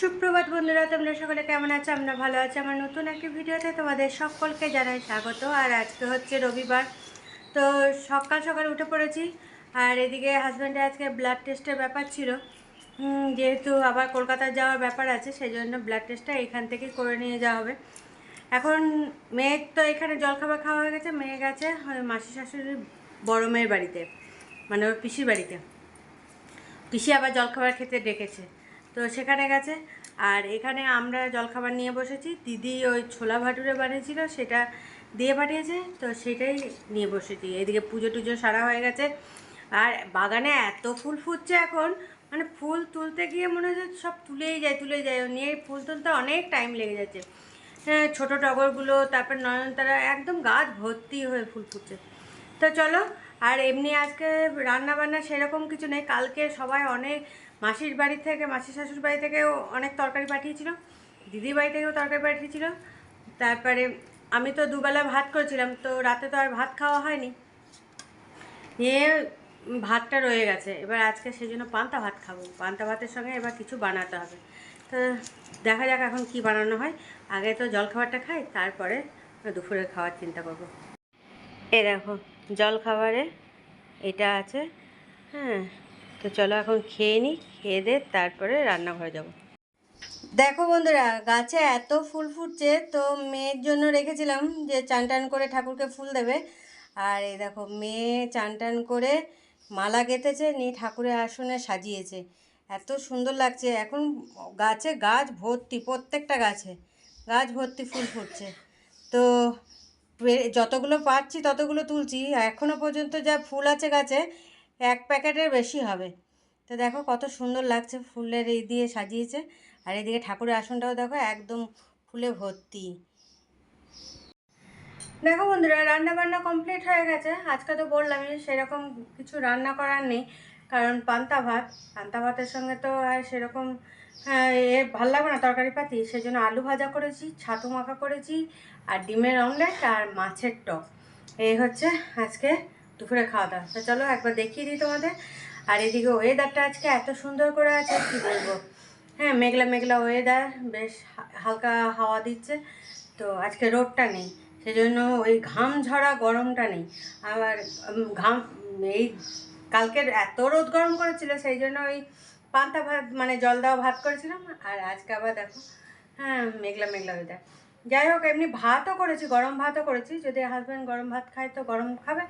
সুপ্রভাত বন্ধুরা, তোমরা সকলে কেমন আছো? আমরা ভালো আছি। আমার নতুন একটি ভিডিওতে তোমাদের সকলকে জানাই স্বাগত। আর আজকে হচ্ছে রবিবার, তো সকাল সকাল উঠে পড়েছি। আর এদিকে হাজব্যান্ডের আজকে ব্লাড টেস্টের ব্যাপার ছিল। যেহেতু আবার কলকাতা যাওয়ার ব্যাপার আছে সেই জন্য ব্লাড টেস্টটা এখান থেকেই করে নিয়ে যাওয়া হবে। এখন মেয়ের তো এখানে জলখাবার খাওয়া হয়ে গেছে, মেয়ে গেছে মাসি শাশুড়ির বড় মেয়ের বাড়িতে মানে ওর পিসির বাড়িতে। পিসি আবার জলখাবার খেতে ডেকেছে। তো সেখানে গেছে। আর এখানে আমরা জলখাবার নিয়ে বসেছি। দিদি ওই ছোলা ভাটুরে বানিয়েছিল, সেটা দিয়ে পাঠিয়েছে। তো সেটাই নিয়ে বসেছি। এদিকে পুজো টুজো সারা হয়ে গেছে। আর বাগানে এত ফুল ফুটছে এখন। মানে ফুল তুলতে গিয়ে মনে হচ্ছে সব তুলেই যায় তুলে যায়। নিয়ে ফুল তুলতে অনেক টাইম লেগে যাচ্ছে। হ্যাঁ ছোটো টগরগুলো, তারপর নয়নতারা, একদম গাছ ভর্তি হয়ে ফুল ফুটছে। তো চলো, আর এমনি আজকে রান্না বান্না সেরকম কিছু নেই। কালকে সবাই অনেক মাসির বাড়ি থেকে, মাসির শাশুর বাড়ি থেকেও অনেক তরকারি পাঠিয়েছিল, দিদির বাড়ি থেকেও তরকারি পাঠিয়েছিল। তারপরে আমি তো দুবেলা ভাত করেছিলাম, তো রাতে তো আর ভাত খাওয়া হয়নি। নিয়ে ভাতটা রয়ে গেছে, এবার আজকে সেই জন্য পান্তা ভাত খাব। পান্তা ভাতের সঙ্গে এবার কিছু বানাতে হবে। তো দেখা যাক এখন কি বানানো হয়। আগে তো জলখাবারটা খাই, তারপরে দুপুরে খাওয়ার চিন্তা করব। এ দেখো জল খাবারে এটা আছে হ্যাঁ তো চলো এখন খেয়ে নিই খেয়ে দে, তারপরে রান্নাঘরে যাব। দেখো বন্ধুরা, গাছে এত ফুল ফুটছে, তো মেয়ের জন্য রেখেছিলাম যে চান টান করে ঠাকুরকে ফুল দেবে। আর এই দেখো, মেয়ে চান টান করে মালা গেঁথেছে, নিয়ে ঠাকুরের আসনে সাজিয়েছে। এত সুন্দর লাগছে, এখন গাছে গাছ ভর্তি, প্রত্যেকটা গাছে গাছ ভর্তি ফুল ফুটছে। তো যতগুলো পাচ্ছি ততগুলো তুলছি এখনও পর্যন্ত যা ফুল আছে গাছে এক প্যাকেটের বেশি হবে। তো দেখো কত সুন্দর লাগছে ফুলের এই দিয়ে সাজিয়েছে। আর এদিকে ঠাকুরের আসনটাও দেখো একদম ফুলে ভর্তি। দেখো বন্ধুরা রান্না বান্না কমপ্লিট হয়ে গেছে। আজকে তো বললামই সেরকম কিছু রান্না করার নেই কারণ পান্তা ভাত। পান্তা ভাতের সঙ্গে তো আর সেরকম হ্যাঁ, এ ভালো লাগবে না তরকারি পাতি। সেজন্য আলু ভাজা করেছি ছাতু মাখা করেছি আর ডিমের অমলেট আর মাছের টক। এই হচ্ছে আজকে দুপুরে খাওয়া দাওয়া। তো চলো একবার দেখিয়ে দিই তোমাদের। আর এদিকে ওয়েদারটা আজকে এত সুন্দর করে আছে, কি বলব? হ্যাঁ মেঘলা মেঘলা ওয়েদার বেশ হালকা হাওয়া দিচ্ছে। তো আজকে রোদটা নেই, সেজন্য ওই ঘাম ঝরা গরমটা নেই। আবার ঘাম, এই কালকের এত রোদ গরম করেছিল সেই জন্য ওই পান্তা ভাত মানে জল দেওয়া ভাত করেছিলাম। আর আজকে আবার দেখো হ্যাঁ মেঘলা মেঘলা ওয়েদার যাই হোক এমনি ভাতও করেছি, গরম ভাতও করেছি। যদি হাজব্যান্ড গরম ভাত খায় তো গরম খাবে,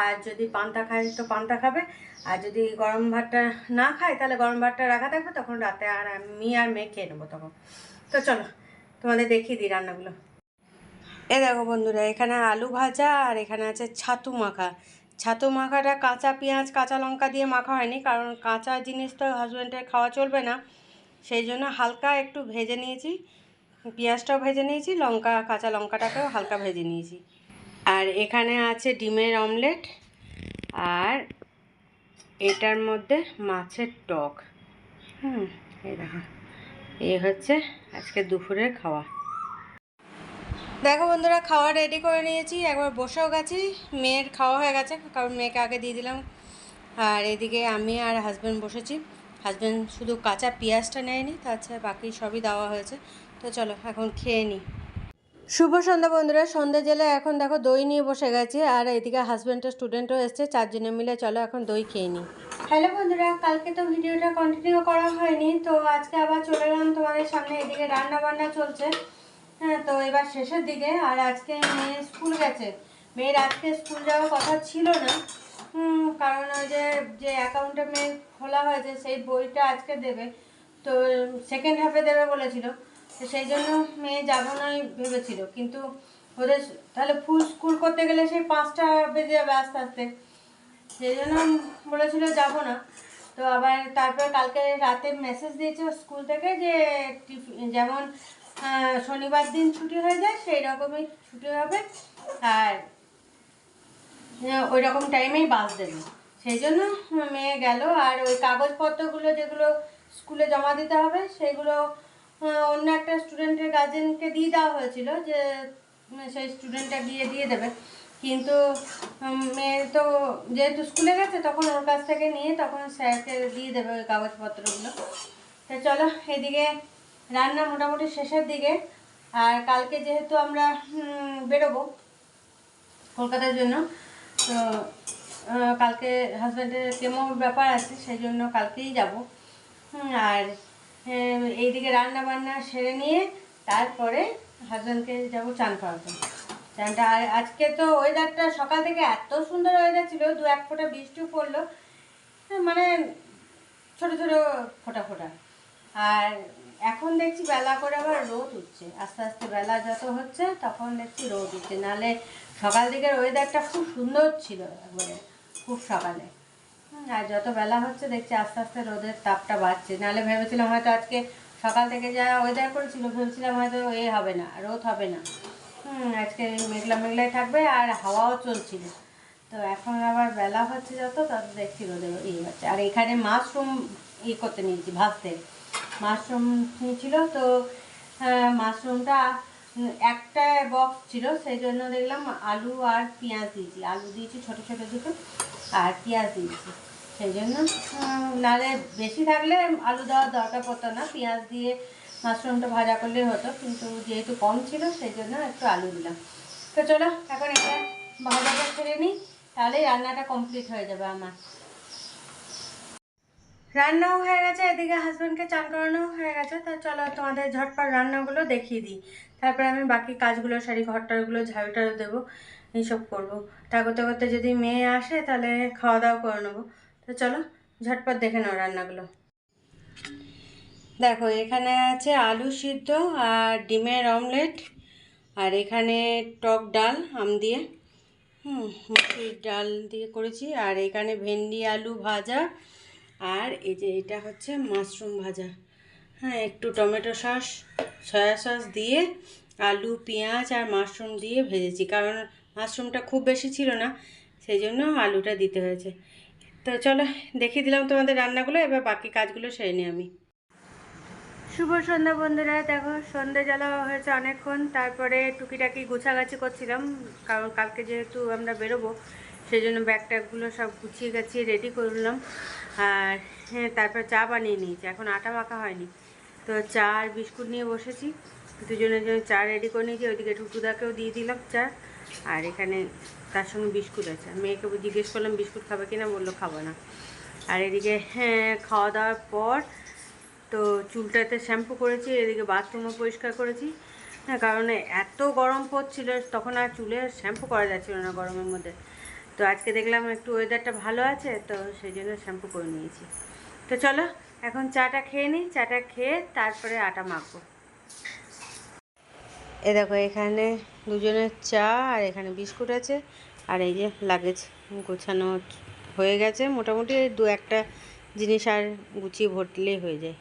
আর যদি পান্তা খায় তো পান্তা খাবে। আর যদি গরম ভাতটা না খায়, তাহলে গরম ভাতটা রাখা থাকবে, তখন রাতে আর আমি আর মেয়ে খেয়ে নেব তখন। তো চলো, তোমাদের দেখিয়ে দিই রান্নাগুলো। এ দেখো বন্ধুরা, এখানে আলু ভাজা আর এখানে আছে ছাতু মাখা। ছাতু মাখাটা কাঁচা পেঁয়াজ, কাঁচা লঙ্কা দিয়ে মাখা হয়নি, কারণ কাঁচা জিনিস তো হাজব্যান্ডের খাওয়া চলবে না। সেই জন্য হালকা একটু ভেজে নিয়েছি। পেঁয়াজটাও ভেজে নিয়েছি, লঙ্কা, কাঁচা লঙ্কাটাকেও হালকা ভেজে নিয়েছি। আর এখানে আছে ডিমের অমলেট আর এটার মধ্যে মাছের টক। হুম, এই হচ্ছে আজকে দুপুরের খাওয়া। দেখো বন্ধুরা, খাওয়া রেডি করে নিয়েছি, একবার বসেও গেছি, মেয়ের খাওয়া হয়ে গেছে, কারণ মেয়েকে আগে দিয়ে দিলাম। আর এদিকে আমি আর হাজব্যান্ড বসেছি হাজব্যান্ড শুধু কাঁচা পেঁয়াজটা নেয়নি তাছাড়া বাকি সবই দেওয়া হয়েছে। তো চলো, এখন খেয়ে নিই শুভ সন্ধ্যা বন্ধুরা, সন্ধ্যা জেলে এখন দেখো দই নিয়ে বসে গেছে, আর এদিকে হাজব্যান্ডের স্টুডেন্টও এসছে, চারজনে মিলে চলো এখন দই খেয়ে নিই হ্যালো বন্ধুরা, কালকে তো ভিডিওটা কন্টিনিউ করা হয়নি, তো আজকে আবার চলে এলাম তোমাদের সামনে, এদিকে রান্না বান্না চলছে। হ্যাঁ তো এবার শেষের দিকে, আর আজকে মেয়ে স্কুল গেছে। মেয়ের আজকে স্কুল যাওয়ার কথা ছিল না কারণ ওই যে যে অ্যাকাউন্টে মেয়ে খোলা হয়েছে, সেই বইটা আজকে দেবে, তো সেকেন্ড হাফে দেবে বলেছিল। তো সেই জন্য মেয়ে যাব নাই ভেবেছিল। কিন্তু ওদের তাহলে ফুল স্কুল করতে গেলে সেই পাঁচটা বেজে যাবে আস্তে আস্তে। সেই জন্য বলেছিল যাব না। তো আবার তারপর কালকে রাতে মেসেজ দিয়েছে স্কুল থেকে যে যেমন শনিবার দিন ছুটি হয়ে যায় সেই রকমই ছুটি হবে। আর ওই রকম টাইমেই বাস দেবে। সেই জন্য মেয়ে গেল আর ওই কাগজপত্রগুলো যেগুলো স্কুলে জমা দিতে হবে সেগুলো অন্য একটা স্টুডেন্টের গার্জেনকে দিয়ে দেওয়া হয়েছিল যে সেই স্টুডেন্টটা গিয়ে দিয়ে দেবে। কিন্তু মেয়ে তো যেহেতু স্কুলে গেছে, তখন ওর কাছ থেকে নিয়ে তখন স্যারকে দিয়ে দেবে ওই কাগজপত্রগুলো। তো চলো, এদিকে রান্না মোটামুটি শেষের দিকে। আর কালকে যেহেতু আমরা বেরোবো কলকাতার জন্য, তো কালকে হাজব্যান্ডের কেমো ব্যাপার আছে, সেই জন্য কালকেই যাব। আর এইদিকে রান্না বান্না সেরে নিয়ে তারপরে হাজব্যান্ডকে যাব চান পাওয়া করাতে চানটা আজকে তো ওয়েদারটা সকাল থেকে এত সুন্দর ওয়েদার ছিল দু এক ফোঁটা বৃষ্টিও পড়ল। হ্যাঁ, মানে ছোট ছোট ফোটা ফোটা। আর এখন দেখছি বেলা করে আবার রোদ উঠছে। আস্তে আস্তে বেলা যত হচ্ছে তখন দেখছি রোদ উঠছে। নাহলে সকাল দিকের ওয়েদারটা খুব সুন্দর ছিল একবারে খুব সকালে। আর যত বেলা হচ্ছে দেখছি আস্তে আস্তে রোদের তাপটা বাড়ছে। নাহলে ভেবেছিলাম হয়তো আজকে সকাল থেকে যা ওয়েদার করেছিল ভেবেছিলাম হয়তো এ হবে না রোদ হবে না। হুম আজকে মেঘলা মেঘলাই থাকবে আর হাওয়াও চলছিল। তো এখন আবার বেলা হচ্ছে যত তত দেখছি রোদে ইয়ে হচ্ছে। আর এখানে মাশরুম ই করতে নিয়েছি ভাজতে। মাশরুম নিয়েছিল তো আহ, মাশরুমটা একটা বক্স ছিল, সেই জন্য দেখলাম আলু আর পেঁয়াজ দিয়েছি। আলু দিয়েছি, ছোট ছোট দুটো, আর পেঁয়াজ দিয়েছি। সেই জন্য নাহলে বেশি থাকলে আলু দেওয়ার দরকার পড়তো না। পেঁয়াজ দিয়ে মাশরুমটা ভাজা করলেই হতো, কিন্তু যেহেতু কম ছিল, সেই জন্য একটু আলু দিলাম। তো চলো, এখন এটা ভাজাটা ছেড়ে নিই তাহলেই রান্নাটা কমপ্লিট হয়ে যাবে আমার। রান্নাও হয়ে গেছে, এদিকে হাজব্যান্ডকে চান করানোও হয়ে গেছে। তো চলো তোমাদের ঝটপট রান্নাগুলো দেখিয়ে দিই। তারপরে আমি বাকি কাজগুলো সারি ঘরটারগুলো ঝাড়ু টাড়ু দেবো, এইসব করব। তা করতে করতে যদি মেয়ে আসে তাহলে খাওয়া দাওয়া করে নেব। তো চলো, ঝটপট দেখে নাও রান্নাগুলো। দেখো, এখানে আছে আলু সিদ্ধ আর ডিমের অমলেট আর এখানে টক ডাল, আম দিয়ে। হুম মুসুরির ডাল দিয়ে করেছি আর এখানে ভেন্ডি, আলু ভাজা আর এই যে এটা হচ্ছে মাশরুম ভাজা। হ্যাঁ একটু টমেটো সস, সয়া সস দিয়ে, আলু, পেঁয়াজ আর মাশরুম দিয়ে ভেজেছি। কারণ মাশরুমটা খুব বেশি ছিল না সেই জন্য আলুটা দিতে হয়েছে। তো চলো, দেখিয়ে দিলাম তোমাদের রান্নাগুলো, এবার বাকি কাজগুলো সেরে নিই আমি। শুভ সন্ধ্যা বন্ধুরা, দেখো সন্ধ্যে জ্বালা হয়েছে অনেকক্ষণ, তারপরে টুকিটাকি গুছাগাছি করছিলাম, কারণ কালকে যেহেতু আমরা বেরোবো সেই জন্য ব্যাগ ট্যাগগুলো সব গুছিয়ে গাছিয়ে রেডি করলাম আর হ্যাঁ তারপর চা বানিয়ে নিয়েছি, এখন আটা মাখা হয়নি। তো চা আর বিস্কুট নিয়ে বসেছি। দুজনের জন্য চা রেডি করে নিয়েছি। ওইদিকে টুটুদাকেও দিয়ে দিলাম চা। আর এখানে তার সঙ্গে বিস্কুট আছে। মেয়েকে জিজ্ঞেস করলাম, বিস্কুট খাবে কিনা? বলল, খাব না। আর এদিকে হ্যাঁ খাওয়া দাওয়ার পর তো চুলটাতে শ্যাম্পু করেছি এদিকে বাথরুমও পরিষ্কার করেছি। হ্যাঁ কারণ এত গরম পড়ছিল, তখন আর চুলে শ্যাম্পু করা যাচ্ছিল না গরমের মধ্যে। তো আজকে দেখলাম একটু ওয়েদারটা ভালো আছে, তো সেই জন্য শ্যাম্পু করে নিয়েছি। তো চলো এখন চাটা খেয়ে নিই চাটা খেয়ে তারপরে আটা মাখবো। এ দেখো এখানে দুজনের চা আর এখানে বিস্কুট আছে আর এই যে লাগেজ গোছানো হয়ে গেছে। মোটামুটি দু একটা জিনিস আর গুছিয়ে ভরলেই হয়ে যায়।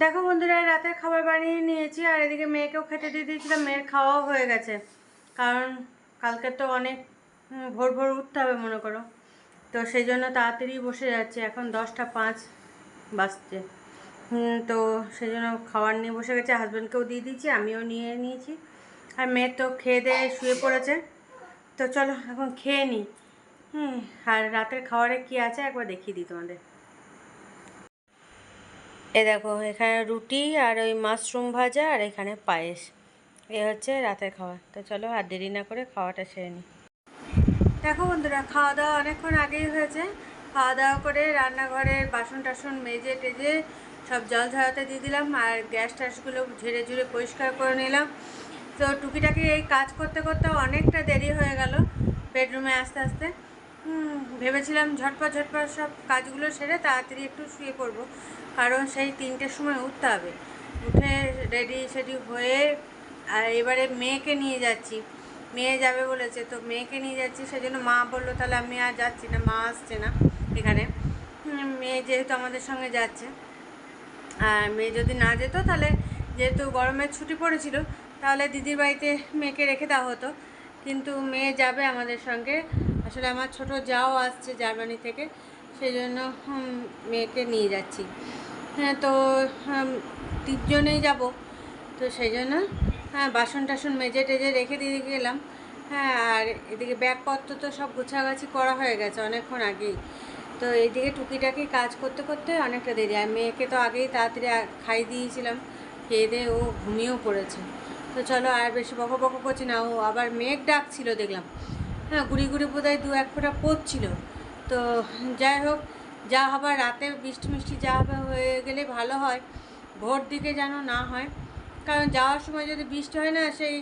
দেখো বন্ধুরা রাতের খাবার বানিয়ে নিয়েছি আর এদিকে মেয়েকেও খেতে দিয়ে দিয়েছিলাম মেয়ের খাওয়াও হয়ে গেছে। কারণ কালকে তো অনেক ভোর ভোর উঠতে হবে মনে করো। তো সেই জন্য তাড়াতাড়ি বসে যাচ্ছে। এখন দশটা পাঁচ বাজছে। তো সেই জন্য খাবার নিয়ে বসে গেছে। হাজব্যান্ডকেও দিয়ে দিয়েছি, আমিও নিয়ে নিয়েছি। আর মেয়ে তো খেয়ে দিয়ে শুয়ে পড়েছে। তো চলো, এখন খেয়ে নিই। হুম, আর রাতের খাবারে কি আছে একবার দেখিয়ে দিই তোমাদের। এ দেখো, এখানে রুটি আর ওই মাশরুম ভাজা আর এখানে পায়েস। এ হচ্ছে রাতের খাবার। তো চলো, আর দেরি না করে খাওয়াটা সেরে নিই। দেখো বন্ধুরা খাওয়া দাওয়া অনেকক্ষণ আগেই হয়েছে। খাওয়া দাওয়া করে রান্নাঘরের বাসন টাসন মেজে টেজে সব জল ঝরাতে দিয়ে দিলাম আর গ্যাস ট্যাসগুলো ঝেড়ে ঝুড়ে পরিষ্কার করে নিলাম। তো টুকিটাকি এই কাজ করতে করতে অনেকটা দেরি হয়ে গেল বেডরুমে আস্তে আস্তে। ভেবেছিলাম ঝটপট ঝটপট সব কাজগুলো সেরে তাড়াতাড়ি একটু শুয়ে পড়ব। কারণ সেই তিনটের সময় উঠতে হবে। উঠে রেডি সেডি হয়ে আর এবারে মেয়েকে নিয়ে যাচ্ছি। মেয়ে যাবে বলেছে, তো মেয়েকে নিয়ে যাচ্ছি, সেজন্য মা বলল, তাহলে আমি আর যাচ্ছি না, মা আসছে না এখানে। মেয়ে যেহেতু আমাদের সঙ্গে যাচ্ছে, আর মেয়ে যদি না যেত, তাহলে যেহেতু গরমের ছুটি পড়েছিল, তাহলে দিদির বাড়িতে মেয়েকে রেখে দেওয়া হতো। কিন্তু মেয়ে যাবে আমাদের সঙ্গে। আসলে আমার ছোট যাও আসছে জার্মানি থেকে সেই জন্য মেয়েকে নিয়ে যাচ্ছি। হ্যাঁ তো তিনজনেই যাব, তো সেই জন্য হ্যাঁ বাসন টাসন মেজে টেজে রেখে দিয়ে গেলাম। হ্যাঁ আর এদিকে ব্যাগপত্র তো সব গোছাগাছি করা হয়ে গেছে অনেকক্ষণ আগেই। তো এইদিকে টুকিটাকি কাজ করতে করতে অনেকটা দেরি। আর মেয়েকে তো আগেই তাড়াতাড়ি খাই দিয়েছিলাম। খেয়ে দিয়ে ও ঘুমিয়েও পড়েছে। তো চলো আর বেশি বকো বকো করছি না। ও আবার মেঘ ডাকছিল, দেখলাম। হ্যাঁ গুড়ি গুড়ি বোধহয় দু এক ফোঁটা পড়ছিল। তো যাই হোক, যা হবার রাতে বৃষ্টি মিষ্টি যা হবে হয়ে গেলে ভালো হয়। ভোর দিকে যেন না হয়। কারণ যাওয়ার সময় যদি বৃষ্টি হয় না, সেই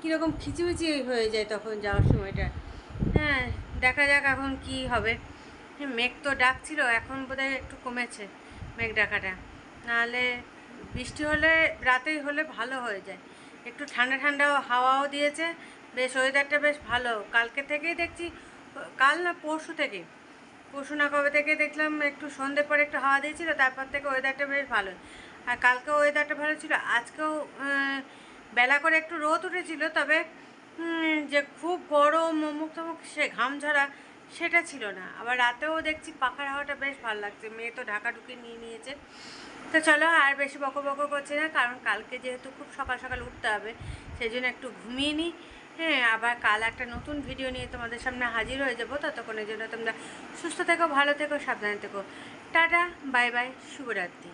কীরকম খিচিমিচি হয়ে যায় তখন যাওয়ার সময়টা। হ্যাঁ দেখা যাক এখন কি হবে। মেঘ তো ডাকছিল, এখন বোধহয় একটু কমেছে মেঘ ডাকাটা। নাহলে বৃষ্টি হলে, রাতেই হলে ভালো হয়ে যায়। একটু ঠান্ডা ঠান্ডা হাওয়াও দিয়েছে। বেশ ওয়েদারটা বেশ ভালো। কালকে থেকেই দেখছি, কাল না পরশু থেকে পরশু না কবে থেকে দেখলাম, একটু সন্ধ্যে পরে একটু হাওয়া দিয়েছিল, তারপর থেকে ওয়েদারটা বেশ ভালো আর কালকে ওয়েদারটা ভালো ছিল। আজকেও বেলা করে একটু রোদ উঠেছিল, তবে যে খুব গরম মুখ টমুক সে ঘাম ঝরা সেটা ছিল না। আবার রাতেও দেখছি পাখার হাওয়াটা বেশ ভালো লাগছে। মেয়ে তো ঢাকা ঢুকে নিয়ে নিয়েছে। তো চলো, আর বেশি বকো বকো করছি না, কারণ কালকে যেহেতু খুব সকাল সকাল উঠতে হবে সেই জন্য একটু ঘুমিয়ে নিই। হ্যাঁ আবার কাল একটা নতুন ভিডিও নিয়ে তোমাদের সামনে হাজির হয়ে যাব। ততক্ষণের জন্য তোমরা সুস্থ থেকো, ভালো থেকো, সাবধানে থেকো। টাটা, বাই বাই, শুভরাত্রি।